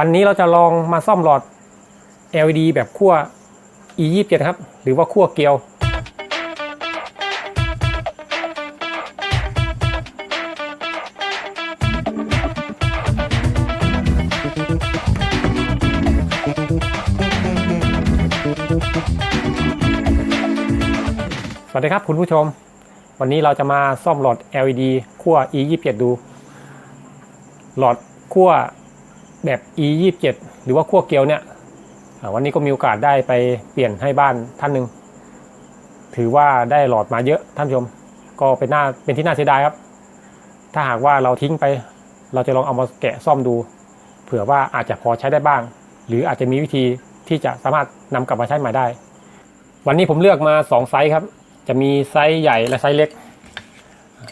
วันนี้เราจะลองมาซ่อมหลอด LED แบบขั้ว E27 ครับ หรือว่าขั้วเกลียว สวัสดีครับคุณผู้ชม วันนี้เราจะมาซ่อมหลอด LED ขั้ว E27 ดู หลอดขั้ว แบบ E27 หรือว่าขั้วเกลียวเนี่ยวันนี้ก็มีโอกาสได้ไปเปลี่ยนให้บ้านท่านหนึ่งถือว่าได้หลอดมาเยอะท่านผู้ชม ก็เป็นหน้าเป็นที่น่าเสียดายครับ ถ้าหากว่าเราทิ้งไป เราจะลองเอามาแกะซ่อมดู เผื่อว่าอาจจะพอใช้ได้บ้าง หรืออาจจะมีวิธีที่จะสามารถนำกลับมาใช้ใหม่ได้ วันนี้ผมเลือกมา 2 ไซส์ครับ จะมีไซส์ใหญ่และไซส์เล็ก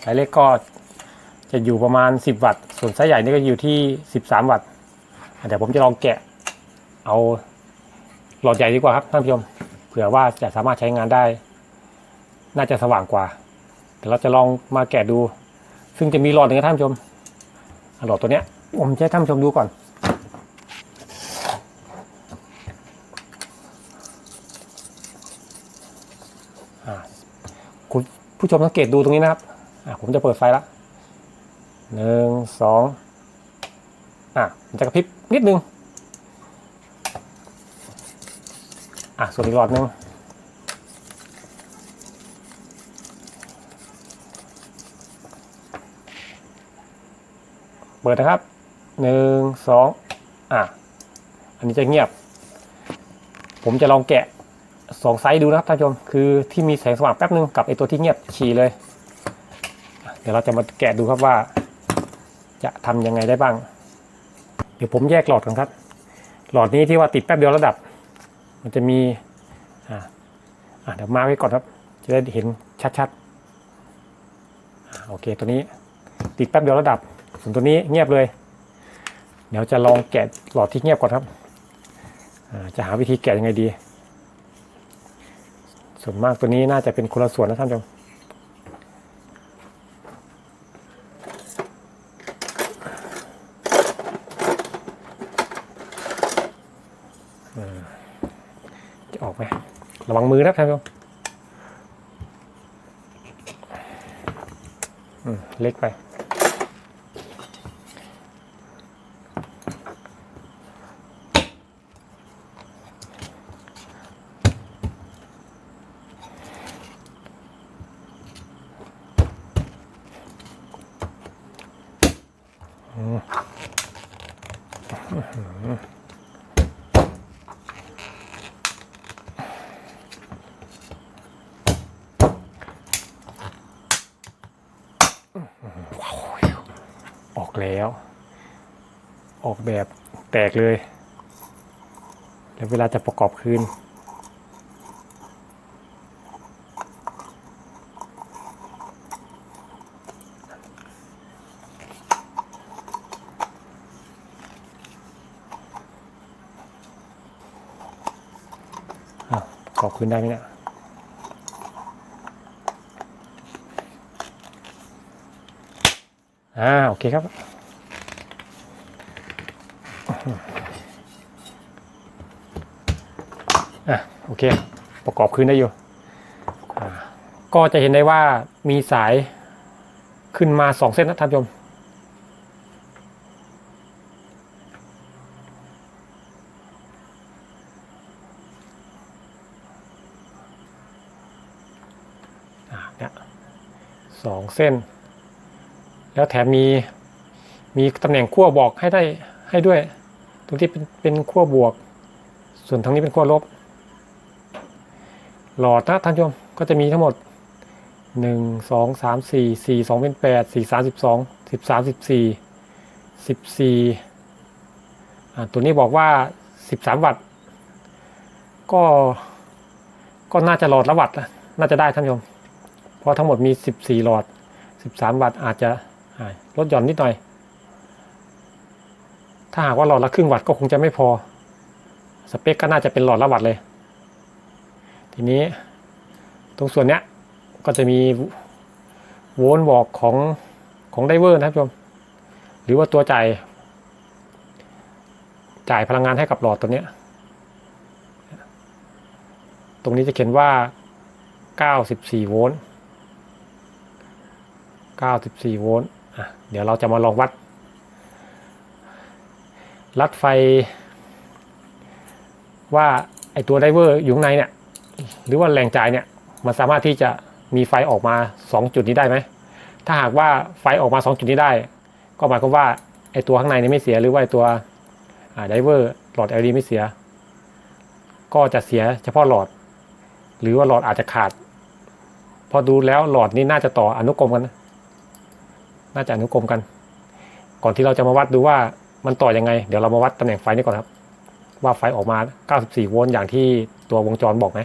ไซส์เล็กก็จะอยู่ประมาณ 10 วัตต์ ส่วนไซส์ใหญ่นี่ก็อยู่ที่ 13 วัตต์ เดี๋ยวผมจะลองแกะ เอาหลอดใหญ่ดีกว่าครับท่านผู้ชมเผื่อว่าจะสามารถใช้งานได้ น่าจะสว่างกว่าเดี๋ยวเราจะลองมาแกะดู ซึ่งจะมีหลอดหนึ่งนะท่านผู้ชมหลอดตัวเนี้ยผมจะให้ท่านผู้ชมดูก่อนคุณผู้ชมสังเกตดูตรงนี้นะครับผมจะเปิดไฟละหนึ่งสอง อะมันจะกระพริบนิดนึง อะส่วนอีกหลอดหนึ่งเปิดนะครับหนึ่งสองอะ อันนี้จะเงียบ ผมจะลองแกะสองไซส์ดูนะครับท่านผู้ชม คือที่มีแสงสว่างแป๊บนึงกับไอตัวที่เงียบฉี่เลย เดี๋ยวเราจะมาแกะดูครับว่า จะทำยังไงได้บ้าง ดี๋ยวผมแยกหลอดกันครับ หลอดนี้ที่ว่าติดแป๊บเดียวระดับ มันจะมีอ่าอ่าเดี๋ยวมาไว้ก่อนครับ จะได้เห็นชัดๆโอเคตัวนี้ติดแป๊บเดียวระดับส่วนตัวนี้เงียบเลย เดี๋ยวจะลองแกะหลอดที่เงียบก่อนครับจะหาวิธีแกะยังไงดี ส่วนมากตัวนี้น่าจะเป็นคนละส่วนนะท่านผู้ชมอืมจะออกไหม ระวังมือนะท่านผู้ชมอืมเล็กไป ออกแล้ว ออกแบบแตกเลย แล้วเวลาจะประกอบคืนอ้าวประกอบคืนได้ไหมเนี่ยอ่าโอเคครับ อะโอเค ประกอบคืนได้อยู่ ก็จะเห็นได้ว่ามีสายขึ้นมาสองเส้นนะท่านผู้ชมอ่าเนี่ยสองเส้น แล้วแถมมีมีตำแหน่งขั้วบอกให้ได้ให้ด้วย ตรงที่เป็นเป็นขั้วบวก ส่วนทางนี้เป็นขั้วลบ หลอดนะท่านผู้ชมก็จะมีทั้งหมดหนึ่งสองสามสี่สี่สองเป็นแปดสี่สามสิบสองสิบสามสิบสี่สิบสี่อ่าตัวนี้บอกว่าสิบสามวัตต์ก็ก็น่าจะหลอดละวัตต์นะน่าจะได้ท่านผู้ชมเพราะทั้งหมดมีสิบสี่หลอดสิบสามวัตต์อาจจะลดหย่อนนิดหน่อย ถ้าหากว่าหลอดละครึ่งวัตต์ก็คงจะไม่พอ สเปคก็น่าจะเป็นหลอดละวัตต์เลย ทีนี้ตรงส่วนเนี้ยก็จะมีโวลต์บอกของของไดเวอร์นะครับผู้ชม หรือว่าตัวจ่ายจ่ายพลังงานให้กับหลอดตัวเนี้ย ตรงนี้จะเขียนว่า 94 โวลต์ 94 โวลต์ อะ เดี๋ยวเราจะมาลองวัด ลัดไฟ ว่าไอตัวไดเวอร์อยู่ข้างในเนี่ยหรือว่าแรงจ่ายเนี่ยมันสามารถที่จะมีไฟออกมา 2 จุดนี้ได้ไหม ถ้าหากว่าไฟออกมา 2 จุดนี้ได้ ก็หมายความว่าไอตัวข้างในนี่ไม่เสียหรือว่าไอตัวไดเวอร์หลอด LED ไม่เสีย ก็จะเสียเฉพาะหลอด หรือว่าหลอดอาจจะขาด พอดูแล้วหลอดนี้น่าจะต่ออนุกรมกันนะน่าจะอนุกรมกัน ก่อนที่เราจะมาวัดดูว่า มันต่อยังไง เดี๋ยวเรามาวัดตำแหน่งไฟนี่ก่อนครับ ว่าไฟออกมา 94 โวลต์อย่างที่ตัววงจรบอกไหม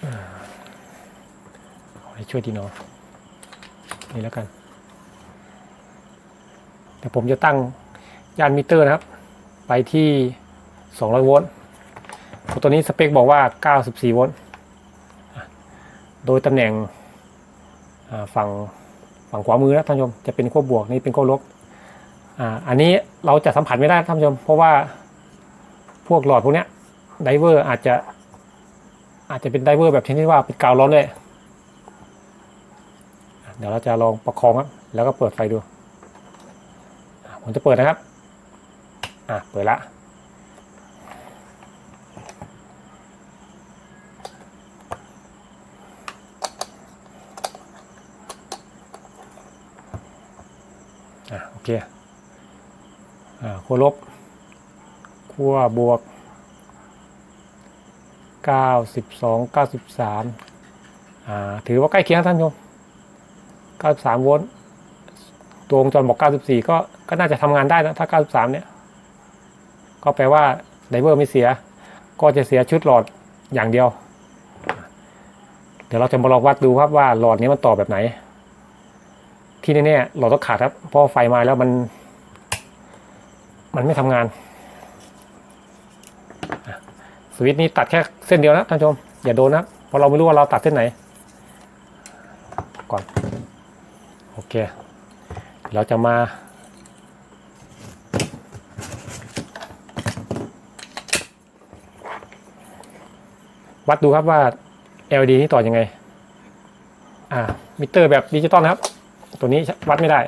เอให้ช่วยดีเนาะนี่แล้วกันแต่ผมจะตั้งยานมิเตอร์นะครับ ไปที่ 200 โวลต์ ตัวนี้สเปคบอกว่า 94 โวลต์ โดยตำแหน่งฝั่งฝั่งขวามือนะท่านผู้ชม จะเป็นขั้วบวกนี่เป็นขั้วลบอ,อันนี้เราจะสัมผัสไม่ได้ท่านผู้ชม เพราะว่าพวกหลอดพวกเนี้ยไดเวอร์อาจจะอาจจะเป็นไดเวอร์แบบชนิดว่าเป็นกาวร้อนเลย เดี๋ยวเราจะลองประคองครับแล้วก็เปิดไฟดู ผมจะเปิดนะครับ อะ เปิดละ อะ โอ เคขั้วลบขั้วบวก 92 93 ถือว่าใกล้เคียงท่านผู้ชม93 โวลต์ตัววงจรบอก 94 ก็ก็น่าจะทำงานได้นะ ถ้า 93 เนี่ย ก็แปลว่าไดเวอร์ไม่เสีย ก็จะเสียชุดหลอดอย่างเดียว เดี๋ยวเราจะมาลองวัดดูครับว่าหลอดนี้มันต่อแบบไหน ที่แน่ๆหลอดต้องขาดครับเพราะไฟมาแล้วมัน มันไม่ทำงานสวิตช์นี้ตัดแค่เส้นเดียวนะท่านผู้ชมอย่าโดนนะเพราะเราไม่รู้ว่าเราตัดเส้นไหน ก่อน โอเค เราจะมา วัดดูครับว่า LED นี่ต่อยังไง อ่า มิเตอร์แบบดิจิตอลนะครับ ตัวนี้วัดไม่ได้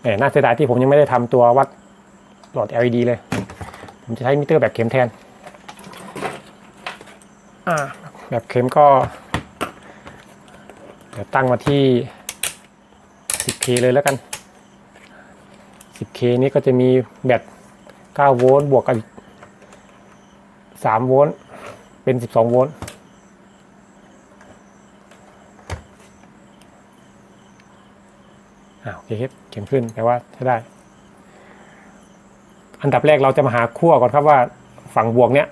แหมน่าเสียดายที่ผมยังไม่ได้ทำตัววัดหลอด LED เลย ผมจะใช้มิเตอร์แบบเข็มแทน อ่า แบบเข็มก็เดี๋ยวตั้งมาที่ 10K เลยแล้วกัน 10K นี้ก็จะมีแบต9โวลต์บวกกับอีก3โวลต์เป็น 12 โวลต์ อ่าโอเคครับเข็มขึ้นแปลว่าใช้ได้ อันดับแรกเราจะมาหาขั้วก่อนครับว่าฝั่งบวกเนี้ย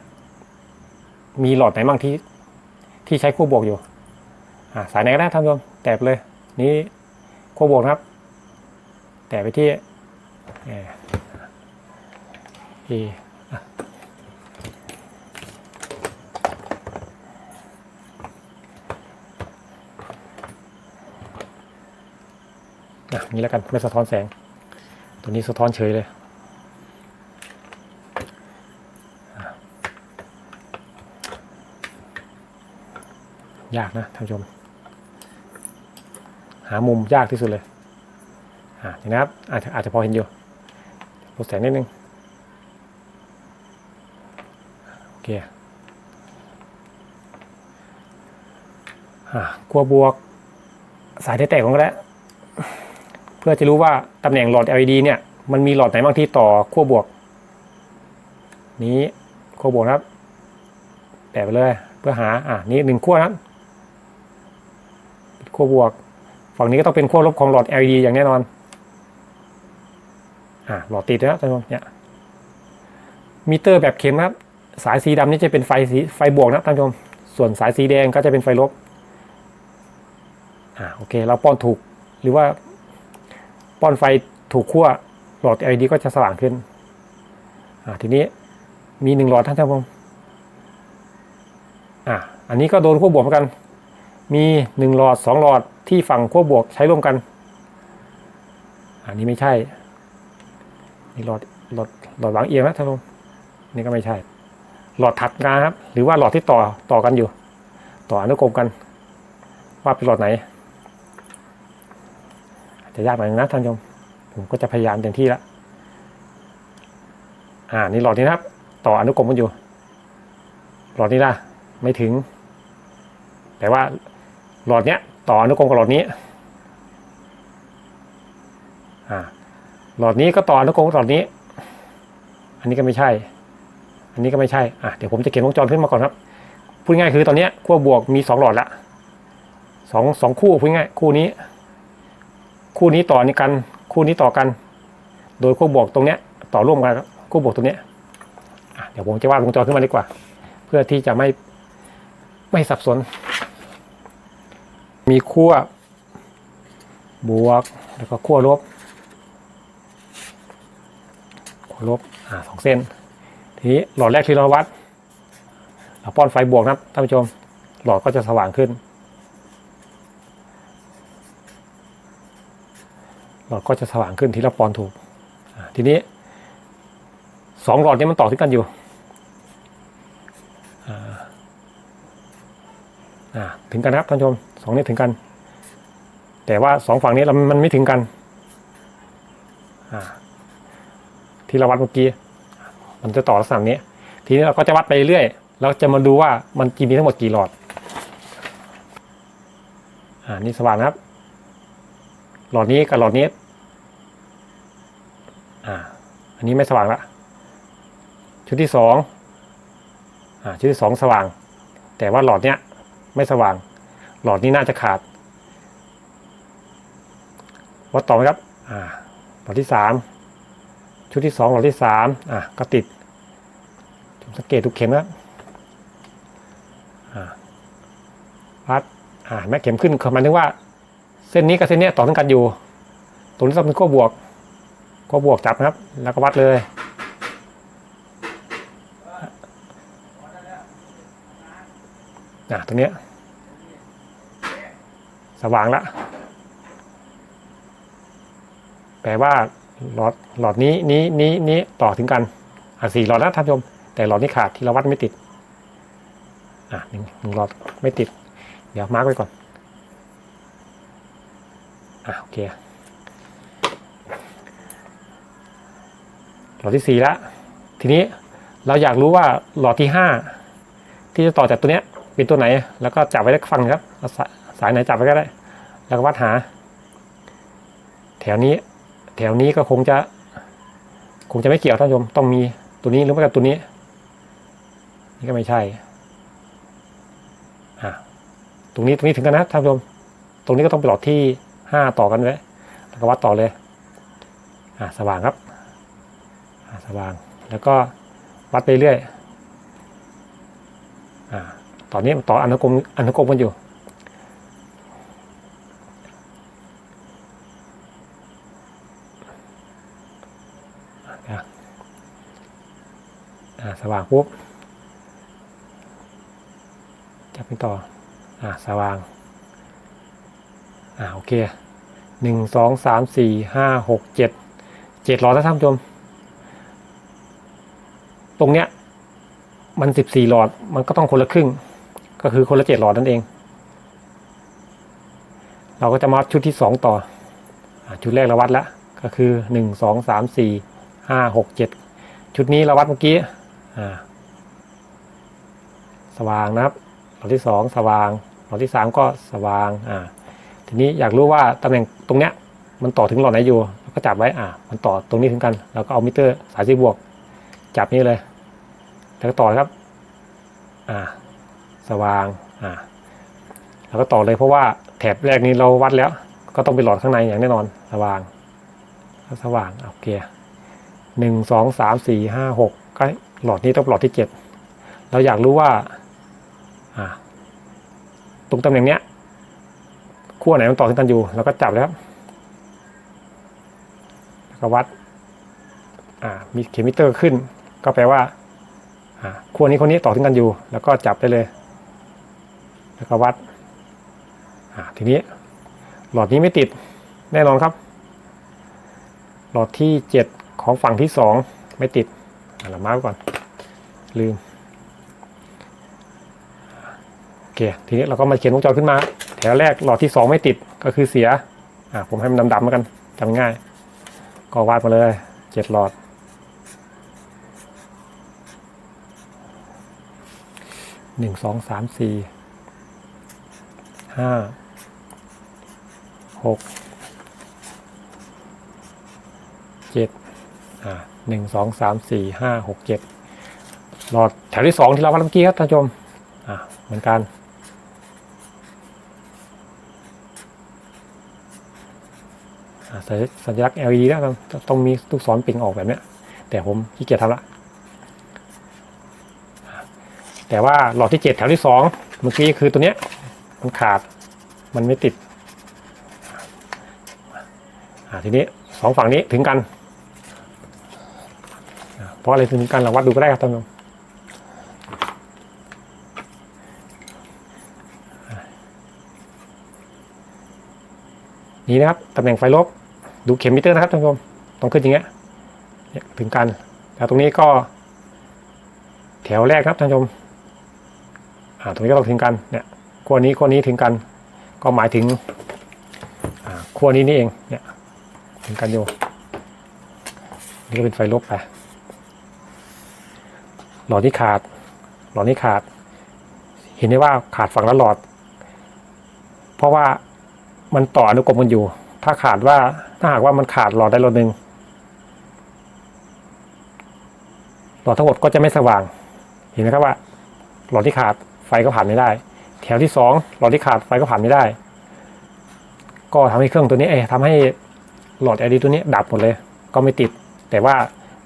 มีหลอดไหนบ้างที่ที่ใช้ขั้วบวกอยู่สายไหนก็ได้ท่านผู้ชมแตะเลย นี้ขั้วบวกนะครับ แตะไปที่เอะนี้แล้วกันไม่สะท้อนแสง ตัวนี้สะท้อนเฉยเลยยากนะท่านผู้ชม หามุมยากที่สุดเลยอ่านี่นะครับอาจจะอาจจะพอเห็นอยู่ลดแสงนิดนึงโอเคอ่ากลัวบวก สายที่แตกของก็แล้ว พื่อจะรู้ว่าตำแหน่งหลอด LED เนี่ยมันมีหลอดไหนบ้างที่ต่อขั้วบวก นี้ขั้วบวกครับแตะไปเลยเพื่อหาอ่านี่หนึ่งขั้วนะครับขั้วบวก ฝั่งนี้ก็ต้องเป็นขั้วลบของหลอด LED อย่างแน่นอนอ่าหลอดติดแล้วท่านผู้ชมเนี่ยมิเตอร์แบบเข็มนะครับสายสีดำนี่จะเป็นไฟสีไฟบวกนะท่านผู้ชมส่วนสายสีแดงก็จะเป็นไฟลบอ่าโอเค เราป้อนถูกหรือว่า ป้อนไฟถูกขั้วหลอด LED ก็จะสว่างขึ้น อ่าทีนี้มีหนึ่งหลอดท่านผู้ชมอ่าอันนี้ก็โดนขั้วบวกเหมือนกัน มีหนึ่งหลอดสองหลอดที่ฝั่งขั้วบวกใช้ร่วมกัน อันนี้ไม่ใช่นี่หลอดหลอดหลอดวางเอียงนะท่านผู้ชมนี่ก็ไม่ใช่ หลอดถัดมาครับ หรือว่าหลอดที่ต่อต่อกันอยู่ ต่ออนุกรมกัน ว่าเป็นหลอดไหน จะยากหน่อยนะท่านผู้ชมผมก็จะพยายามเต็มที่ละอ่านี่หลอดนี้นะครับ ต่ออนุกรมกันอยู่ หลอดนี้ล่ะไม่ถึง แต่ว่าหลอดเนี้ย ต่ออนุกรมกับหลอดนี้อ่าหลอดนี้ก็ต่ออนุกรมกับหลอดนี้ อันนี้ก็ไม่ใช่ อันนี้ก็ไม่ใช่อะเดี๋ยวผมจะเขียนวงจรขึ้นมาก่อนครับพูดง่ายคือตอนเนี้ยขั้วบวกมีสองหลอดละสองสองคู่พูดง่ายคู่นี้ คู่นี้ต่อนี้กัน คู่นี้ต่อกัน โดยขั้วบวกตรงเนี้ยต่อร่วมกันครับวกตรงเนี้ยเดี๋ยวผมจะวาดวงจรขึ้นมาดีกว่า เพื่อที่จะไม่ไม่สับสน มีขั้วบวกแล้วก็ขั้วลบขั้วลบอ่าสองเส้น ทีนี้หลอดแรกที่เราวัดเราป้อนไฟบวกนะท่านผู้ชม หลอดก็จะสว่างขึ้น ลอดก็จะสว่างขึ้นที่เราป้อนถูก ทีนี้สองหลอดนี้มันต่อถึงกันอยู่ถึงกันนะครับท่านชมสองนี้ถึงกัน แต่ว่าสองฝั่งนี้มันไม่ถึงกันที่เราวัดเมื่อกี้ มันจะต่อลักษณะนี้ ทีนี้เราก็จะวัดไปเรื่อยเราจะมาดูว่ามันกี่มีทั้งหมดกี่หลอด อ่า นี่สว่างครับ หลอดนี้กับหลอดนี้ อ่า อันนี้ไม่สว่างละ ชุดที่สองอ่า ชุดที่สองสว่าง แต่ว่าหลอดเนี้ยไม่สว่าง หลอดนี้น่าจะขาด วัดต่อไหมครับ อ่า หลอดที่สาม ชุดที่สองหลอดที่สามอะก็ติดผมสังเกตทุกเข็มนะอ่าวัดอ่าแม่เข็มขึ้นหมายถึงว่า เส้นนี้กับเส้นนี้ต่อถึงกันอยู่ ตรงนี้ต้องเป็นขั้วบวก ขั้วบวกจับนะครับ แล้วก็วัดเลยอะตรงเนี้ยสว่างละ แปลว่าหลอดหลอดนี้นี้นี้นี้ต่อถึงกัน อะสี่หลอดนะท่านผู้ชม แต่หลอดนี้ขาดที่เราวัดไม่ติด อะหนึ่งหนึ่งหลอดไม่ติด เดี๋ยวมาร์กไว้ก่อน อะโอเค หลอดที่สี่ละ ทีนี้เราอยากรู้ว่าหลอดที่ห้าที่จะต่อจากตัวเนี้ยเป็นตัวไหน แล้วก็จับไว้ได้ฟังครับเอาสายสายไหนจับไว้ก็ได้ แล้วก็วัดหา แถวนี้ แถวนี้ก็คงจะ คงจะไม่เกี่ยวท่านผู้ชมต้องมีตัวนี้หรือไม่ก็ตัวนี้ นี่ก็ไม่ใช่อะตรงนี้ตรงนี้ถึงกันนะท่านผู้ชมตรงนี้ก็ต้องเป็นหลอดที่ห้าต่อกันไว้แล้วก็วัดต่อเลยอะสว่างครับ สว่าง แล้วก็วัดไปเรื่อยอ่าตอนนี้ต่ออนุกรมอนุกรมกันอยู่ สว่างปุ๊บจับไปต่ออ่สว่างอ่าโอเคหนึ่งสองสามสี่ห้าหกเจ็ดเจ็ดหลอดนะท่านผู้ชม ตรงเนี้ย มันสิบสี่หลอดมันก็ต้องคนละครึ่ง ก็คือคนละเจ็ดหลอดนั่นเอง เราก็จะมาชุดที่สองต่ออชุดแรกเราวัดแล้วก็คือหนึ่งสองสามสี่ห้าหกเจ็ดชุดนี้เราวัดเมื่อกี้สว่างนะครับหลอดที่สองสว่างหลอดที่สามก็สว่างอ่าทีนี้อยากรู้ว่าตำแหน่งตรงเนี้ยมันต่อถึงหลอดไหนอยู่เราก็จับไว้อ่ามันต่อตรงนี้ถึงกัน แล้วก็เอามิเตอร์สายสีบวก จับนี้เลย แล้วก็ต่อครับ อ่า สว่าง อ่า แล้วก็ต่อเลยเพราะว่าแถบแรกนี้เราวัดแล้ว ก็ต้องเป็นหลอดข้างในอย่างแน่นอน สว่างสว่างโอเคหนึ่งสองสามสี่ห้าหกก็หลอดนี้ต้องหลอดที่เจ็ดเราอยากรู้ว่า อ่า ตรงตำแหน่งเนี้ยขั้วไหนมันต่อถึงกันอยู่เราก็จับแล้วแล้วก็วัด อ่า มีเขมิเตอร์ขึ้น ก็แปลว่าอ่าขั้วนี้ขั้วนี้ต่อถึงกันอยู่ แล้วก็จับได้เลย แล้วก็วัดทีนี้หลอดนี้ไม่ติดแน่นอนครับ หลอดที่เจ็ดของฝั่งที่สองไม่ติดอะเรามาไว้ก่อน ลืมโอเคทีนี้เราก็มาเขียนวงจรขึ้นมา แถวแรกหลอดที่สองไม่ติดก็คือเสียผมให้มันดำๆแล้วกันจำง่าย ก็วาดมาเลยเจ็ดหลอด หนึ่งสองสามสี่ห้าหกเจ็ดอ่าหนึ่งสองสามสี่ห้าหกเจ็ดหลอดแถวที่สองที่เราวัดเมื่อกี้ครับท่านผู้ชมอ่าเหมือนกันสัญลักษณ์ LED นะต้องต้องมีลูกศรปิงออกแบบนี้แต่ผมขี้เกียจทำละ แต่ว่าหลอดที่เจ็ดแถวที่สองเมื่อกี้คือตัวเนี้ยมันขาดมันไม่ติดทีนี้สองฝั่งนี้ถึงกัน เพราะอะไรถึงกันเราวัดดูก็ได้ครับท่านผู้ชมนี่นะครับตำแหน่งไฟลบดูเข็มมิเตอร์นะครับท่านผู้ชมต้องขึ้นอย่างเงี้ยถึงกัน แล้วตรงนี้ก็แถวแรกครับท่านผู้ชม ตรงนี้ก็ต้องถึงกันเนี่ยขั้วนี้ขั้วนี้ถึงกัน ก็หมายถึงขั้วนี้นี่เองเนี่ยถึงกันอยู่นี่ก็เป็นไฟลบไปหลอดนี้ขาด หลอดนี้ขาด เห็นได้ว่าขาดฝั่งละหลอด เพราะว่ามันต่ออนุกรมกันอยู่ ถ้าขาดว่าถ้าหากว่ามันขาดหลอดได้หลอดหนึ่งหลอดทั้งหมดก็จะไม่สว่าง เห็นไหมครับว่า หลอดที่ขาด ไฟก็ผ่านไม่ได้ แถวที่สองหลอดที่ขาดไฟก็ผ่านไม่ได้ ก็ทำให้เครื่องตัวนี้เอยทำให้หลอด LED ตัวนี้ดับหมดเลย ก็ไม่ติด แต่ว่า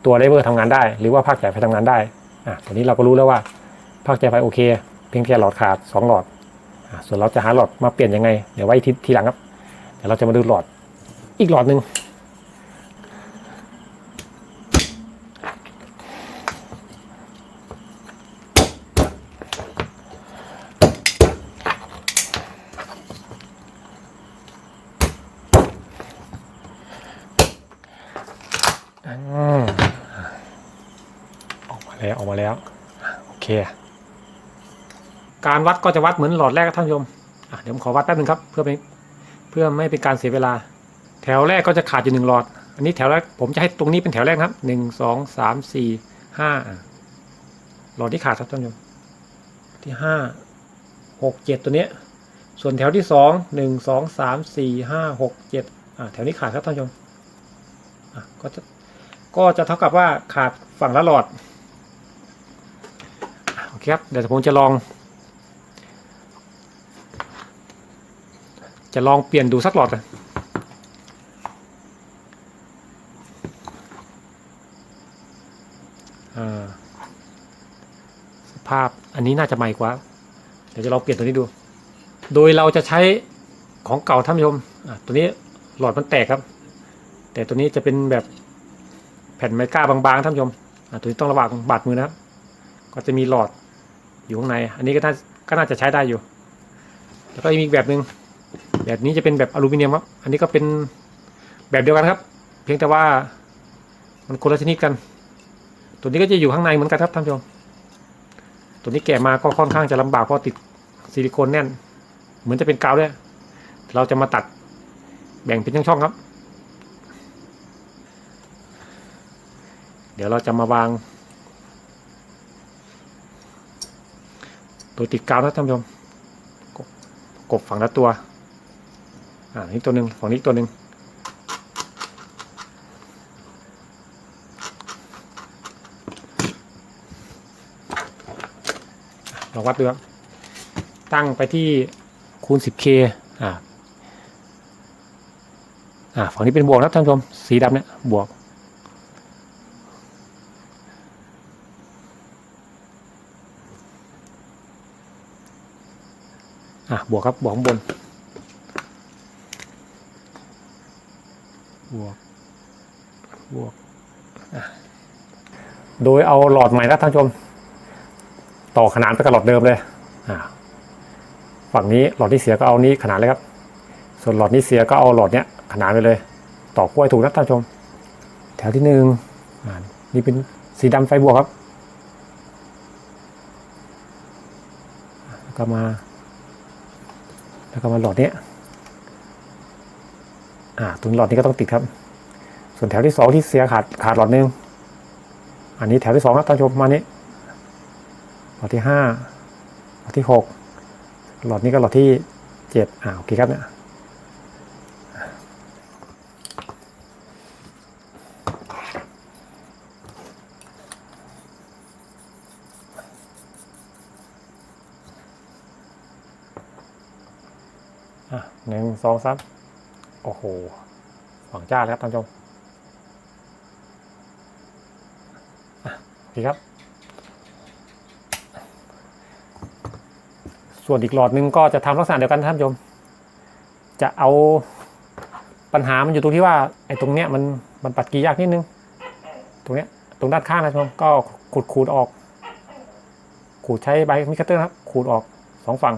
ตัวไดเวอร์ทำงานได้ หรือว่าภาคจ่ายไฟทำงานได้อะตัวนี้เราก็รู้แล้วว่าภาคจ่ายไฟโอเคเพียงแค่หลอดขาดสองหลอดอะส่วนเราจะหาหลอดมาเปลี่ยนยังไง เดี๋ยวไว้ทีหลังครับ เดี๋ยวเราจะมาดูหลอดอีกหลอดหนึ่ง อืมออกมาแล้วออกมาแล้วอะโอเค การวัดก็จะวัดเหมือนหลอดแรกครับท่านผู้ชมเดี๋ยวผมขอวัดแป๊บนึงครับเพื่อไม่เพื่อไม่เป็นการเสียเวลา แถวแรกก็จะขาดอยู่หนึ่งหลอด อันนี้แถวแรกผมจะให้ตรงนี้เป็นแถวแรกครับหนึ่งสองสามสี่ห้าหลอดที่ขาดครับท่านผู้ชมที่ห้าหกเจ็ดตัวเนี้ย ส่วนแถวที่สองหนึ่งสองสามสี่ห้าหกเจ็ดอะแถวนี้ขาดครับท่านผู้ชมอะก็จะก็จะเท่ากับว่าขาดฝั่งละหลอดโอเคครับเดี๋ยวผมจะลอง จะลองเปลี่ยนดูสักหลอดนอ่าสภาพอันนี้น่าจะใหม่กว่า เดี๋ยวจะลองเปลี่ยนตัวนี้ดู โดยเราจะใช้ของเก่าท่านผู้ชมอะตัวนี้หลอดมันแตกครับ แต่ตัวนี้จะเป็นแบบแผ่นไมก้าบางๆท่านผู้ชมอะตัวนี้ต้องระวังบาดมือนะครับ ก็จะมีหลอดอยู่ข้างใน อันนี้ก็น่าก็น่าจะใช้ได้อยู่ แล้วก็มีอีกแบบหนึ่ง แบบนี้จะเป็นแบบอลูมิเนียมครับ อันนี้ก็เป็นแบบเดียวกันครับ เพียงแต่ว่ามันคนละชนิดกัน ตัวนี้ก็จะอยู่ข้างในเหมือนกันครับท่านผู้ชม ตัวนี้แกะมาก็ค่อนข้างจะลำบากเพราะติดซิลิโคนแน่น เหมือนจะเป็นกาวด้วยเราจะมาตัดแบ่งเป็นช่องๆครับ เดี๋ยวเราจะมาวาง ตัวติดกาวนะท่านผู้ชมกบกบฝั่งละตัว อ่านี่ตัวหนึ่งฝั่งนี้ตัวหนึ่งลองวัดดูครับตั้งไปที่คูณ 10k อ่าอ่าฝั่งนี้เป็นบวกนะครับท่านผู้ชมสีดำเนี่ยบวกอะบวกครับบวกข้างบน บวก บวก โดยเอาหลอดใหม่นะท่านชม ต่อขนานไปกับหลอดเดิมเลย ฝั่งนี้หลอดที่เสียก็เอานี้ขนานเลยครับ ส่วนหลอดนี้เสียก็เอาหลอดเนี้ยขนานไปเลย ต่อกล้วยถูกนะท่านชม แถวที่หนึ่งนี่เป็นสีดำไฟบวกครับแล้วก็มา แล้วก็มาหลอดเนี้ย อ่าตรงหลอดนี้ก็ต้องติดครับ ส่วนแถวที่สองที่เสียขาดขาดหลอดหนึงอันนี้แถวที่สองนะท่านชมมานี้หลอดที่ห้าหลอดที่หกหลอดนี้ก็หลอดที่เจ็ดอ่าโอเคครับเนี่ยอะหนึ่งสองสาม อ้โหหวังจ้าเลยครับท่านผู้ชมดีครับ ส่วนอีกหลอดหนึงก็จะทำลักษณะเดียวกันท่านผู้ชม จะเอาปัญหามันอยู่ตรงที่ว่าไอ้ตรงเนี้ยมันมันปัดกียากนิดนึง ตรงเนี้ยตรงด้านข้างนะท่านผู้ชมก็ขูดขูดออก ขูดใช้ใบมิคัตเตอร์ครับ ขูดออกสองฝั่ง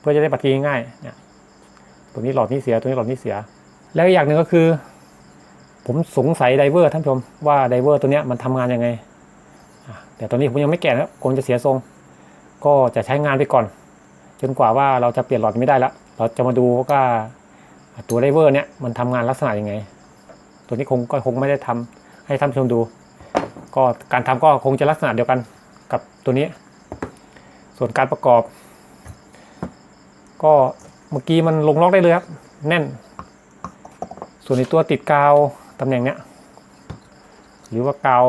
เพื่อจะได้ปัดกีง่ายเนี่ยตัวนี้หลอดนี้เสีย ตัวนี้หลอดนี้เสีย แล้วอย่างหนึ่งก็คือ ผมสงสัยไดเวอร์ท่านผู้ชมว่าไดเวอร์ตัวเนี้ยมันทำงานยังไง แต่ตอนนี้ผมยังไม่แก่นะครับคงจะเสียทรง ก็จะใช้งานไปก่อน จนกว่าว่าเราจะเปลี่ยนหลอดไม่ได้แล้วเราจะมาดูว่าตัวไดเวอร์เนี้ยมันทำงานลักษณะยังไง ตัวนี้คงก็คงไม่ได้ทำให้ท่านผู้ชมดู ก็การทำก็คงจะลักษณะเดียวกันกับตัวนี้ ส่วนการประกอบ ก็เมื่อกี้มันลงล็อกได้เลยครับ แน่น ส่วนในตัวติดกาวตำแหน่งเนี้ยหรือว่ากาว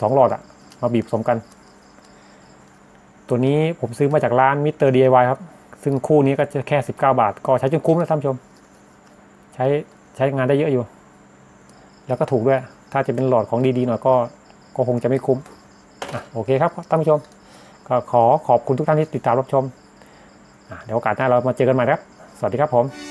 สองหลอดอะมาบีบผสมกัน ตัวนี้ผมซื้อมาจากร้านมิสเตอร์ DIY ครับ ซึ่งคู่นี้ก็จะแค่ 19 บาท ก็ใช้จนคุ้มนะท่านผู้ชม ใช้ใช้งานได้เยอะอยู่ แล้วก็ถูกด้วย ถ้าจะเป็นหลอดของดีๆหน่อยก็ก็คงจะไม่คุ้มอะโอเคครับท่านผู้ชม ก็ขอขอบคุณทุกท่านที่ติดตามรับชมเดี๋ยวโอกาสหน้าเรามาเจอกันใหม่นะครับ สวัสดีครับผม